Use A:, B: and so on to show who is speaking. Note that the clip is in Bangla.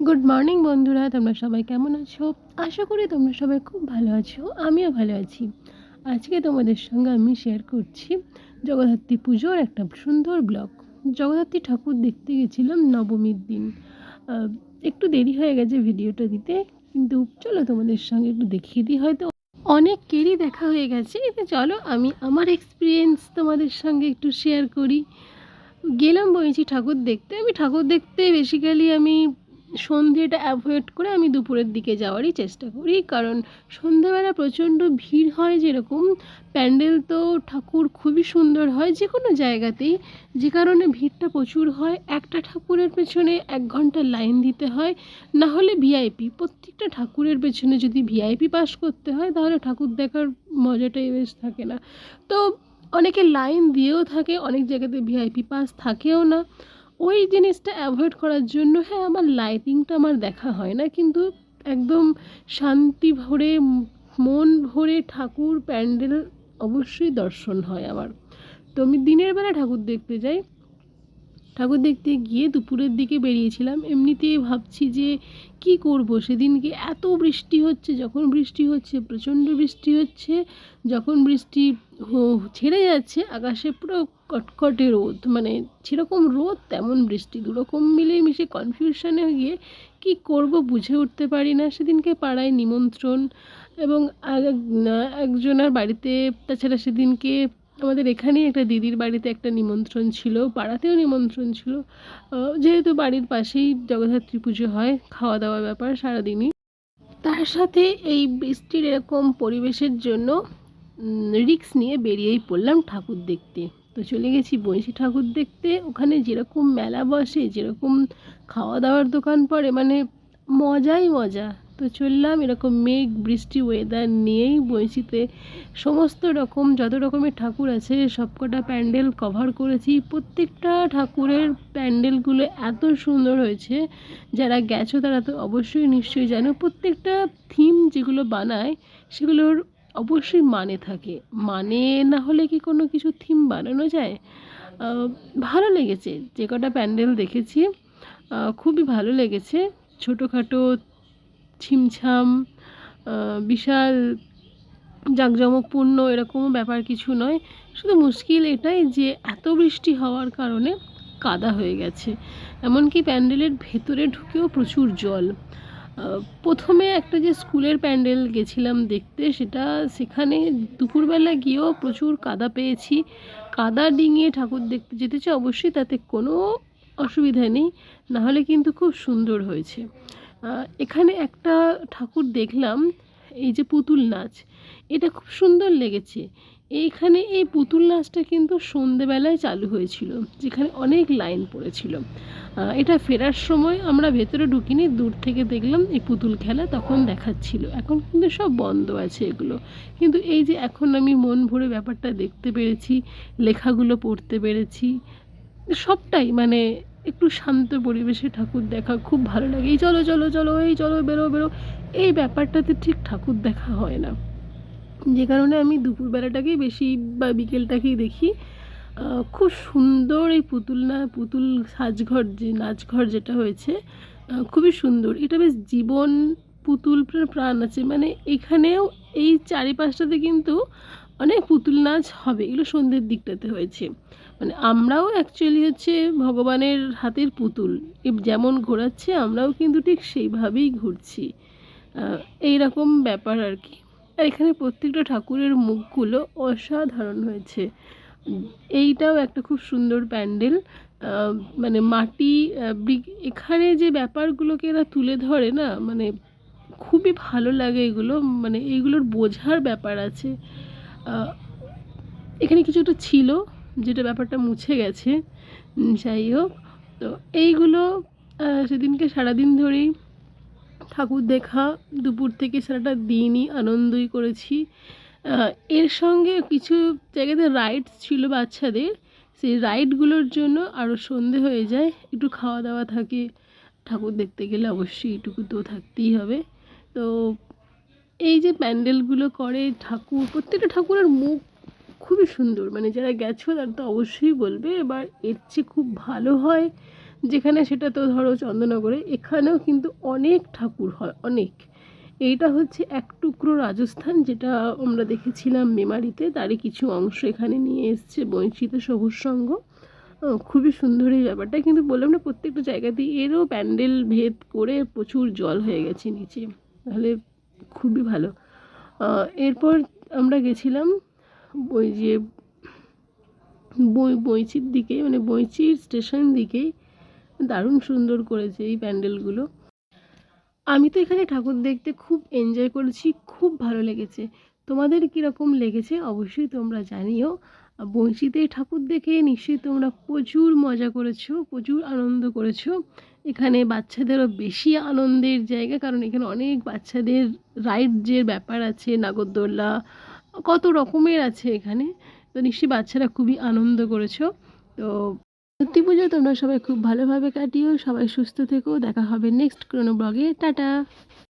A: গুড মর্নিং বন্ধুরা। তোমরা সবাই কেমন আছো? আশা করি তোমরা সবাই খুব ভালো আছো, আমিও ভালো আছি। আজকে তোমাদের সঙ্গে আমি শেয়ার করছি জগদ্ধাত্রী পুজোর একটা সুন্দর ব্লগ জগদ্ধাত্রী ঠাকুর দেখতে গেছিলাম নবমীর দিন। একটু দেরি হয়ে গেছে ভিডিওটা দিতে, কিন্তু চলো তোমাদের সঙ্গে একটু দেখিয়ে দিই। হয়তো অনেকেরই দেখা হয়ে গেছে, কিন্তু চলো আমি আমার এক্সপিরিয়েন্স তোমাদের সঙ্গে একটু শেয়ার করি। গেলাম বলছি ঠাকুর দেখতে। আমি ঠাকুর দেখতে বেসিক্যালি আমি সন্ধ্যেটা অ্যাভয়েড করে আমি দুপুরের দিকে যাওয়ারই চেষ্টা করি। কারণ সন্ধ্যেবেলা প্রচণ্ড ভিড় হয় যেরকম, প্যান্ডেল তো ঠাকুর খুবই সুন্দর হয় যে কোনো জায়গাতেই। যে কারণে ভিড়টা প্রচুর হয়, একটা ঠাকুরের পেছনে এক ঘণ্টা লাইন দিতে হয়। না হলে ভিআইপি প্রত্যেকটা ঠাকুরের পেছনে যদি ভিআইপি পাস করতে হয়, তাহলে ঠাকুর দেখার মজাটাই বেশ থাকে না। তো অনেকে লাইন দিয়েও থাকে, অনেক জায়গাতে ভিআইপি পাস থাকেও না। ওই জিনিসটা অ্যাভয়েড করার জন্য হ্যাঁ আমার লাইটিংটা আমার দেখা হয় না, কিন্তু একদম শান্তি ভরে, মন ভরে ঠাকুর, প্যান্ডেল অবশ্যই দর্শন হয় আমার। তো আমি দিনের বেলা ঠাকুর দেখতে যাই। ঠাকুর দেখতে গিয়ে দুপুরের দিকে বেরিয়েছিলাম। এমনিতেই ভাবছি যে কি করব? সেদিনকে এত বৃষ্টি হচ্ছে, যখন বৃষ্টি হচ্ছে, প্রচণ্ড বৃষ্টি হচ্ছে, যখন বৃষ্টি ছেড়ে যাচ্ছে, আকাশে পুরো কটকটে রোদ। মানে যেরকম রোদ, তেমন বৃষ্টি। দুরকম মিলে মিশে কনফিউশনে গিয়ে কি করব বুঝে উঠতে পারি না। সেদিনকে পাড়ায় নিমন্ত্রণ এবং একজনের বাড়িতে, তাছাড়া সেদিনকে আমাদের এখানেই একটা দিদির বাড়িতে একটা নিমন্ত্রণ ছিল, পাড়াতেও নিমন্ত্রণ ছিল। যেহেতু বাড়ির পাশেই জগদ্ধাত্রী পুজো হয় খাওয়া দাওয়ার ব্যাপার সারাদিনই। তার সাথে এই বৃষ্টির এরকম পরিবেশের জন্য রিক্স নিয়ে বেরিয়েই পড়লাম ঠাকুর দেখতে। তো চলে গেছি বংশী ঠাকুর দেখতে। ওখানে যেরকম মেলা বসে, যেরকম খাওয়া দাওয়ার দোকান পড়ে মানে মজাই মজা। তো চললাম এরকম মেঘ, বৃষ্টি ওয়েদার নিয়েই বংশীতে সমস্ত রকম, যত রকমের ঠাকুর আছে, সবকটা প্যান্ডেল কভার করেছি। প্রত্যেকটা ঠাকুরের প্যান্ডেলগুলো এত সুন্দর হয়েছে। যারা গেছো তারা তো অবশ্যই নিশ্চয়ই জানো, প্রত্যেকটা থিম যেগুলো বানায়, সেগুলোর অবশ্যই মানে থাকে। মানে না হলে কি কোনো কিছু থিম বানানো যায়? ভালো লেগেছে। যে কটা প্যান্ডেল দেখেছি খুবই ভালো লেগেছে। ছোটোখাটো ছিমছাম বিশাল জাঁকজমকপূর্ণ এরকমও ব্যাপার কিছু নয়। শুধু মুশকিল এটাই যে এত বৃষ্টি হওয়ার কারণে কাদা হয়ে গেছে। এমনকি প্যান্ডেলের ভেতরে ঢুকেও প্রচুর জল। প্রথমে একটা যে স্কুলের প্যান্ডেল গেছিলাম দেখতে, সেটা সেখানে দুপুরবেলা গিয়েও প্রচুর কাদা পেয়েছি। কাদা ডিঙিয়ে ঠাকুর দেখতে যেতেছে অবশ্যই তাতে কোনো অসুবিধা নেই। নাহলে কিন্তু খুব সুন্দর হয়েছে। এখানে একটা ঠাকুর দেখলাম, এই যে পুতুল নাচ। এটা খুব সুন্দর লেগেছে। এইখানে এই পুতুল নাচটা কিন্তু সন্ধেবেলায় চালু হয়েছিল, যেখানে অনেক লাইন পড়েছিল। এটা ফেরার সময় আমরা ভেতরে ঢুকিনি, দূর থেকে দেখলাম এই পুতুল খেলা তখন দেখাচ্ছিল। এখন কিন্তু সব বন্ধ আছে এগুলো। কিন্তু এই যে এখন আমি মন ভরে ব্যাপারটা দেখতে পেরেছি, লেখাগুলো পড়তে পেরেছি, সবটাই মানে একটু শান্ত পরিবেশে ঠাকুর দেখা খুব ভালো লাগে। এই চলো চলো চলো, এই চলো, বেরো বেরো। এই ব্যাপারটাতে ঠিক ঠাকুর দেখা হয় না। যে কারণে আমি দুপুরবেলাটাকেই বেশি বা বিকেলটাকেই দেখি। খুব সুন্দর এই পুতুল না, পুতুল সাজঘর যে, নাচঘর যেটা হয়েছে খুবই সুন্দর। এটা বেশ জীবন পুতুল প্রাণ আছে। মানে এখানেও এই চারিপাশটাতে কিন্তু অনেক পুতুল নাচ হবে, এগুলো সন্ধ্যের দিকটাতে হয়েছে। মানে আমরাও অ্যাকচুয়ালি হচ্ছে ভগবানের হাতের পুতুল যেমন ঘোরাচ্ছে আমরাও কিন্তু ঠিক সেইভাবেই ঘুরছি। এই রকম ব্যাপার আর কি। আর এখানে প্রত্যেকটা ঠাকুরের মুখগুলো অসাধারণ হয়েছে। এইটাও একটা খুব সুন্দর প্যান্ডেল। মানে মাটি এখানে যে ব্যাপারগুলোকে এরা তুলে ধরে না মানে খুবই ভালো লাগে এগুলো। মানে এইগুলোর বোঝার ব্যাপার আছে। আহ, কিছু একটা ছিল যেটা ব্যাপারটা মুছে গেছে। যাই হোক তো এইগুলো সেদিনকে সারাদিন ধরেই ঠাকুর দেখা দুপুর থেকে সারাটা দিনই আনন্দই করেছি। এর সঙ্গে কিছু জায়গাতে রাইডস ছিল বাচ্চাদের সেই রাইডগুলোর জন্য আরও সন্ধে হয়ে যায় একটু খাওয়া দাওয়া থাকে। ঠাকুর দেখতে গেলে অবশ্যই এটুকু তো থাকতেই হবে। তো এই যে প্যান্ডেলগুলো করে ঠাকুর, প্রত্যেকটা ঠাকুরের মুখ খুবই সুন্দর। মানে যারা গেছো তারা তো অবশ্যই বলবে, এবার এর চেয়ে খুব ভালো হয় যেখানে সেটা তো ধরো চন্দননগরে, এখানেও কিন্তু অনেক ঠাকুর হয়, অনেক। এইটা হচ্ছে এক টুকরো রাজস্থান, যেটা আমরা দেখেছিলাম মেমারিতে, তারই কিছু অংশ এখানে নিয়ে এসছে বঞ্চিত সবুজ সঙ্গ। খুবই সুন্দর এই ব্যাপারটা। কিন্তু বললাম না, প্রত্যেকটা জায়গাতেই এরও প্যান্ডেল ভেদ করে প্রচুর জল হয়ে গেছে নিচে। তাহলে খুবই ভালো। এরপর আমরা গেছিলাম ওই যে বই, বইচির দিকে মানে বইচির স্টেশন দিকেই। দারুণ সুন্দর করেছে এই প্যান্ডেলগুলো। আমি তো এখানে ঠাকুর দেখতে খুব এনজয় করেছি, খুব ভালো লেগেছে। তোমাদের কীরকম লেগেছে অবশ্যই তোমরা জানিও। বঞ্চিতে ঠাকুর দেখে নিশ্চয়ই তোমরা প্রচুর মজা করেছ, প্রচুর আনন্দ করেছ। এখানে বাচ্চাদেরও বেশি আনন্দের জায়গা, কারণ এখানে অনেক বাচ্চাদের রাইডের ব্যাপার আছে নাগরদোল্লা কত রকমের আছে এখানে। তো নিশ্চয়ই বাচ্চারা খুবই আনন্দ করেছ। তো সত্যি পুজো তোমরা সবাই খুব ভালোভাবে কাটিও, সবাই সুস্থ থেকো। দেখা হবে নেক্সট কোনো ব্লগে টাটা!